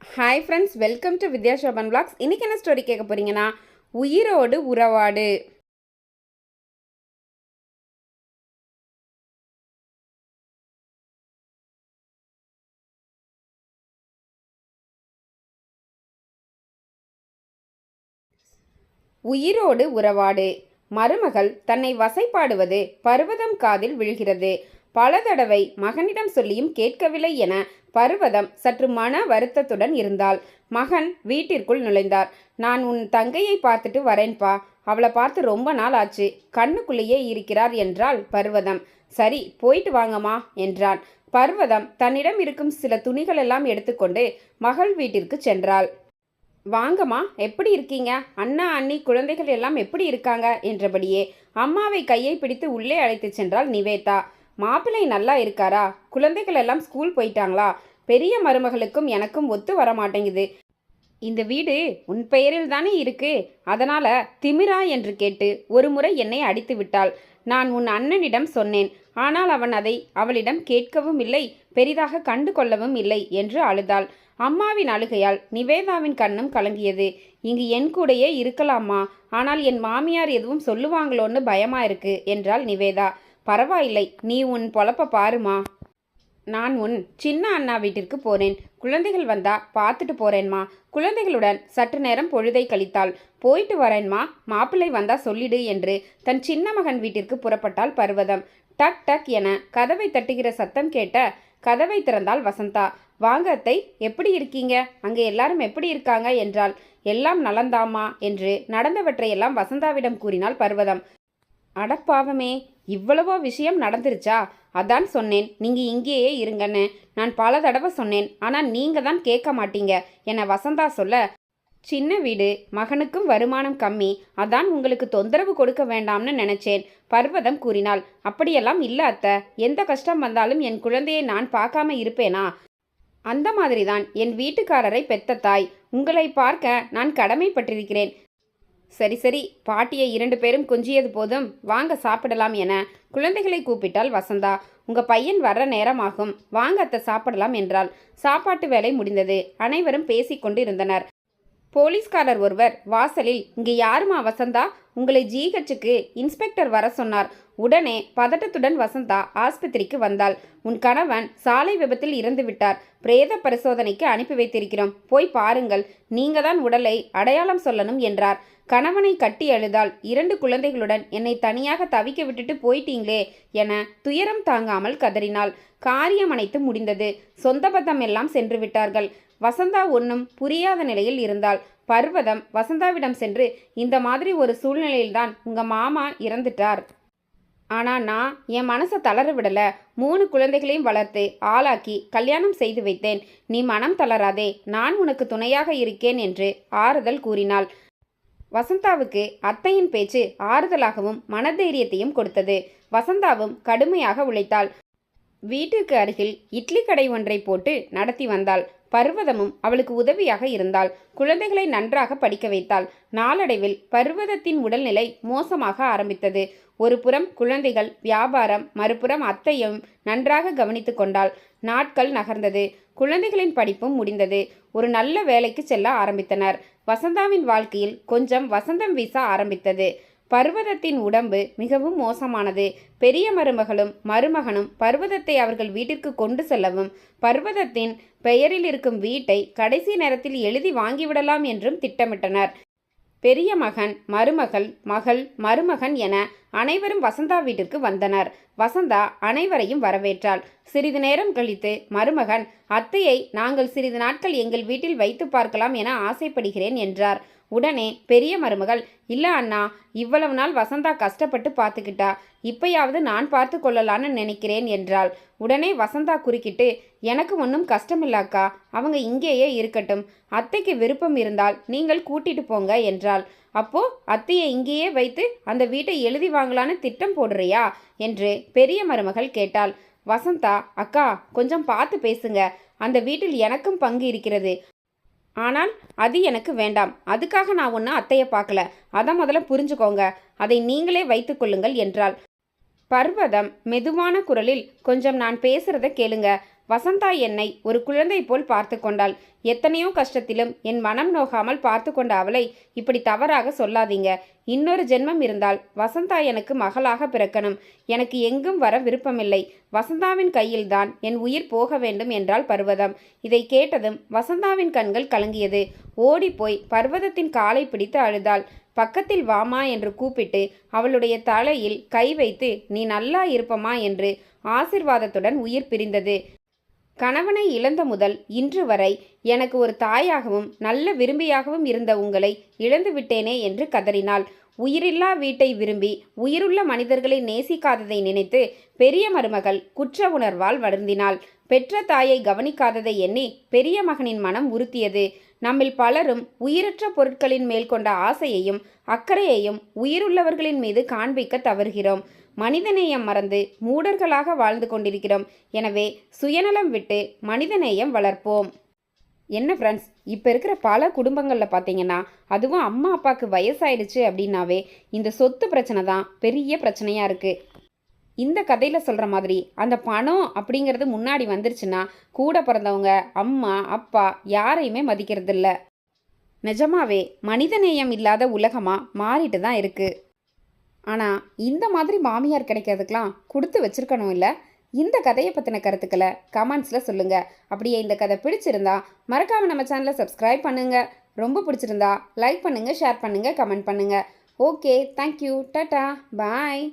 Hi friends welcome to Vidya Shobhan blogs இன்னைக்கு என்ன story கேட்க போறீங்கன்னா உயிரோடு உறவாடு. உயிரோடு உறவாடு. மருமகள் தன்னை வசைப்பாடுவது பர்வதம் காதில் விழுகிறது. பல தடவை மகனிடம் சொல்லியும் கேட்கவில்லை என பர்வதம் சற்று மன வருத்தத்துடன் இருந்தாள். மகன் வீட்டிற்குள் நுழைந்தார். நான் உன் தங்கையை பார்த்துட்டு வரேன்பா. அவளை பார்த்து ரொம்ப நாள் ஆச்சு. கண்ணுக்குள்ளேயே இருக்கிறார் என்றாள் பர்வதம். சரி போயிட்டு வாங்கம்மா என்றான். பர்வதம் தன்னிடம் இருக்கும் சில துணிகளெல்லாம் எடுத்துக்கொண்டு மகள் வீட்டிற்கு சென்றாள். வாங்கம்மா எப்படி இருக்கீங்க? அண்ணா அண்ணி குழந்தைகள் எல்லாம் எப்படி இருக்காங்க? என்றபடியே அம்மாவை கையை பிடித்து உள்ளே அழைத்துச் சென்றாள் நிவேதா. மாப்பிள்ளை நல்லா இருக்காரா? குழந்தைகள் எல்லாம் ஸ்கூல் போயிட்டாங்களா? பெரிய மருமகளுக்கும் எனக்கும் ஒத்து வர மாட்டேங்குது இந்த வீடு உன் பெயரில் தானே இருக்கு? அதனால திமிரா என்று கேட்டு ஒரு முறை என்னை அடித்து விட்டாள். நான் உன் அண்ணனிடம் சொன்னேன். ஆனால் அவன் அதை அவளிடம் கேட்கவும் இல்லை பெரிதாக கண்டு கொள்ளவும் இல்லை என்று அழுதாள். அம்மாவின் அழுகையால் நிவேதாவின் கண்ணும் கலங்கியது. இங்கு என் கூடயே இருக்கலாமா? ஆனால் என் மாமியார் எதுவும் சொல்லுவாங்களோன்னு பயமா இருக்கு என்றாள் நிவேதா. பரவாயில்லை நீ உன் பொழப்ப பாருமா. நான் உன் சின்ன அண்ணா வீட்டிற்கு போறேன் குழந்தைகள் வந்தா பார்த்துட்டு போறேன்மா. குழந்தைகளுடன் சற்று நேரம் பொழுதை கழித்தாள். போயிட்டு வரேன்மா. மாப்பிள்ளை வந்தா சொல்லிடு என்று தன் சின்ன மகன் வீட்டிற்கு புறப்பட்டாள் பர்வதம். டக் டக் என கதவை தட்டுகிற சத்தம் கேட்ட கதவை திறந்தாள் வசந்தா. வாங்க அத்தை எப்படி இருக்கீங்க? அங்கே எல்லாரும் எப்படி இருக்காங்க? என்றாள். எல்லாம் நலந்தாமா என்று நடந்தவற்றையெல்லாம் வசந்தாவிடம் கூறினாள் பர்வதம். அடப்பாவமே இவ்வளவோ விஷயம் நடந்துருச்சா? அதான் சொன்னேன் நீங்கள் இங்கேயே இருங்கன்னு. நான் பல தடவை சொன்னேன் ஆனால் நீங்கள் தான் கேட்க மாட்டீங்க என வசந்தா சொல்ல சின்ன வீடு மகனுக்கும் வருமானம் கம்மி அதான் உங்களுக்கு தொந்தரவு கொடுக்க வேண்டாம்னு நினைச்சேன் பர்வதம் கூறினாள். அப்படியெல்லாம் இல்ல அத்த எந்த கஷ்டம் வந்தாலும் என் குழந்தையை நான் பார்க்காம இருப்பேனா? அந்த மாதிரிதான் என் வீட்டுக்காரரை பெத்த தாய் உங்களை பார்க்க நான் கடமைப்பட்டிருக்கிறேன் சரி சரி. பாட்டியை இரண்டு பேரும் கொஞ்சியது போதும். வாங்க சாப்பிடலாம் என குழந்தைகளை கூப்பிட்டால் வசந்தா. உங்கள் பையன் வர்ற நேரமாகும். வாங்க அத்தை சாப்பிடலாம் என்றாள். சாப்பாட்டு வேலை முடிந்தது. அனைவரும் பேசிக்கொண்டு இருந்தனர் போலீஸ்காரர் ஒருவர் வாசலில் இங்கே யாருமா வசந்தா? உங்களை ஜிஹெச்சுக்கு இன்ஸ்பெக்டர் வர சொன்னார். உடனே பதட்டத்துடன் வசந்தா ஆஸ்பத்திரிக்கு வந்தாள். உன் கணவன் சாலை விபத்தில் இறந்து விட்டார். பிரேத பரிசோதனைக்கு அனுப்பி வைத்திருக்கிறோம். போய் பாருங்கள். நீங்க தான் உடலை அடையாளம் சொல்லணும் என்றார். கணவனை கட்டி அழுதால் இரண்டு குழந்தைகளுடன் என்னை தனியாக தவிக்க விட்டுட்டு போயிட்டீங்களே என துயரம் தாங்காமல் கதறினாள். காரியம் அனைத்து முடிந்தது. சொந்த பந்தம் எல்லாம் சென்று விட்டார்கள். வசந்தா ஒன்றும் புரியாத நிலையில் இருந்தாள். பர்வதம் வசந்தாவிடம் சென்று இந்த மாதிரி ஒரு சூழ்நிலையில்தான் உங்கள் மாமா இறந்துட்டார். ஆனால் நான் என் மனசை தளர விடலை. மூணு குழந்தைகளையும் வளர்த்து ஆளாக்கி கல்யாணம் செய்து வைத்தேன். நீ மனம் தளராதே. நான் உனக்கு துணையாக இருக்கேன் என்று ஆறுதல் கூறினாள். வசந்தாவுக்கு அத்தையின் பேச்சு ஆறுதலாகவும் மனதைரியத்தையும் கொடுத்தது. வசந்தாவும் கடுமையாக உழைத்தாள். வீட்டிற்கு அருகில் இட்லி கடை ஒன்றை போட்டு நடத்தி வந்தாள். பர்வதமும் அவளுக்கு உதவியாக இருந்தாள். குழந்தைகளை நன்றாக படிக்க வைத்தாள். நாளடைவில் பர்வதத்தின் உடல்நிலை மோசமாக ஆரம்பித்தது. ஒரு புறம் குழந்தைகள் வியாபாரம் மறுபுறம் அத்தையும் நன்றாக கவனித்து கொண்டாள். நாட்கள் நகர்ந்தது. குழந்தைகளின் படிப்பும் முடிந்தது. ஒரு நல்ல வேலைக்கு செல்ல ஆரம்பித்தனர். வசந்தாவின் வாழ்க்கையில் கொஞ்சம் வசந்தம் வீச ஆரம்பித்தது. பர்வதத்தின் உடம்பு மிகவும் மோசமானது. பெரிய மருமகளும் மருமகனும் பர்வதத்தை அவர்கள் வீட்டிற்கு கொண்டு செல்லவும் பர்வதத்தின் பெயரில் இருக்கும் வீட்டை கடைசி நேரத்தில் எழுதி வாங்கிவிடலாம் என்றும் திட்டமிட்டனர். பெரிய மகன் மருமகள் மகள் மருமகன் என அனைவரும் வசந்தா வீட்டிற்கு வந்தனர். வசந்தா அனைவரையும் வரவேற்றாள். சிறிது நேரம் கழித்து மருமகன் அத்தையை நாங்கள் சிறிது நாட்கள் எங்கள் வீட்டில் வைத்து பார்க்கலாம் என ஆசைப்படுகிறேன் என்றார். உடனே பெரிய மருமகள் இல்ல அண்ணா இவ்வளவு நாள் வசந்தா கஷ்டப்பட்டு பார்த்துக்கிட்டா இப்பயாவது நான் பார்த்து கொள்ளலான்னு நினைக்கிறேன் என்றாள். உடனே வசந்தா குறுக்கிட்டு எனக்கு ஒன்றும் கஷ்டமில்லாக்கா அவங்க இங்கேயே இருக்கட்டும். அத்தைக்கு விருப்பம் இருந்தால் நீங்கள் கூட்டிட்டு போங்க என்றாள். அப்போ அத்தையை இங்கேயே வைத்து அந்த வீட்டை எழுதி வாங்கலான்னு திட்டம் போடுறியா? என்று பெரிய மருமகள் கேட்டாள். வசந்தா அக்கா கொஞ்சம் பார்த்து பேசுங்க. அந்த வீட்டில் எனக்கும் பங்கு இருக்கிறது. ஆனால் அது எனக்கு வேண்டாம். அதுக்காக நான் ஒன்று அத்தையை பார்க்கல. அதை முதல்ல புரிஞ்சுக்கோங்க. அதை நீங்களே வைத்துக்கொள்ளுங்கள் என்றாள். பர்வதம் மெதுவான குரலில் கொஞ்சம் நான் பேசுறத கேளுங்க. வசந்தா என்னை ஒரு குழந்தை போல் பார்த்து கொண்டாள். எத்தனையோ கஷ்டத்திலும் என் மனம் நோகாமல் பார்த்து கொண்ட அவளை இப்படி தவறாக சொல்லாதீங்க. இன்னொரு ஜென்மம் இருந்தால் வசந்தா எனக்கு மகளாக பிறக்கணும். எனக்கு எங்கும் வர விருப்பமில்லை. வசந்தாவின் கையில்தான் என் உயிர் போக வேண்டும் என்றாள் பர்வதம். இதை கேட்டதும் வசந்தாவின் கண்கள் கலங்கியது. ஓடிப்போய் பர்வதத்தின் காலை பிடித்து அழுதாள். பக்கத்தில் வாமா என்று கூப்பிட்டு அவளுடைய தலையில் கை வைத்து நீ நல்லா இருப்பமா? என்று ஆசிர்வாதத்துடன் உயிர் பிரிந்தது. கணவனை இழந்த முதல் இன்று வரை எனக்கு ஒரு தாயாகவும் நல்ல விரும்பியாகவும் இருந்த உங்களை இழந்து விட்டேனே என்று கதறினாள். உயிரில்லா வீட்டை விரும்பி உயிருள்ள மனிதர்களை நேசிக்காததை நினைத்து பெரிய மருமகள் குற்ற உணர்வால் வருந்தினாள். பெற்ற தாயை கவனிக்காததை எண்ணி பெரிய மகனின் மனம் உறுத்தியது. நம்மில் பலரும் உயிரற்ற பொருட்களின் மேல் கொண்ட ஆசையையும் அக்கறையையும் உயிருள்ளவர்களின் மீது காண்பிக்க தவறுகிறோம். மனிதநேயம் மறந்து மூடர்களாக வாழ்ந்து கொண்டிருக்கிறோம். எனவே சுயநலம் விட்டு மனிதநேயம் வளர்ப்போம். என்ன ஃப்ரெண்ட்ஸ் இப்போ இருக்கிற பல குடும்பங்களில் பார்த்தீங்கன்னா அதுவும் அம்மா அப்பாவுக்கு வயசாயிடுச்சு அப்படின்னாவே இந்த சொத்து பிரச்சனை தான் பெரிய பிரச்சனையாக இருக்குது இந்த கதையில் சொல்கிற மாதிரி அந்த பணம் அப்படிங்கிறது முன்னாடி வந்துருச்சுன்னா கூட பிறந்தவங்க அம்மா அப்பா யாரையுமே மதிக்கிறது இல்லை நிஜமாவே மனிதநேயம் இல்லாத உலகமாக மாறிட்டு தான் இருக்குது ஆனால் இந்த மாதிரி மாமியார் கிடைக்கிறதுக்கெலாம் கொடுத்து வச்சிருக்கணும் இல்லை? இந்த கதையை பற்றின கருத்துக்களை கமெண்ட்ஸில் சொல்லுங்கள் அப்படியே இந்த கதை பிடிச்சிருந்தா மறக்காமல் நம்ம சேனலை சப்ஸ்கிரைப் பண்ணுங்கள் ரொம்ப பிடிச்சிருந்தா லைக் பண்ணுங்கள் ஷேர் பண்ணுங்கள் கமெண்ட் பண்ணுங்கள் ஓகே தேங்க்யூ டாட்டா பாய்.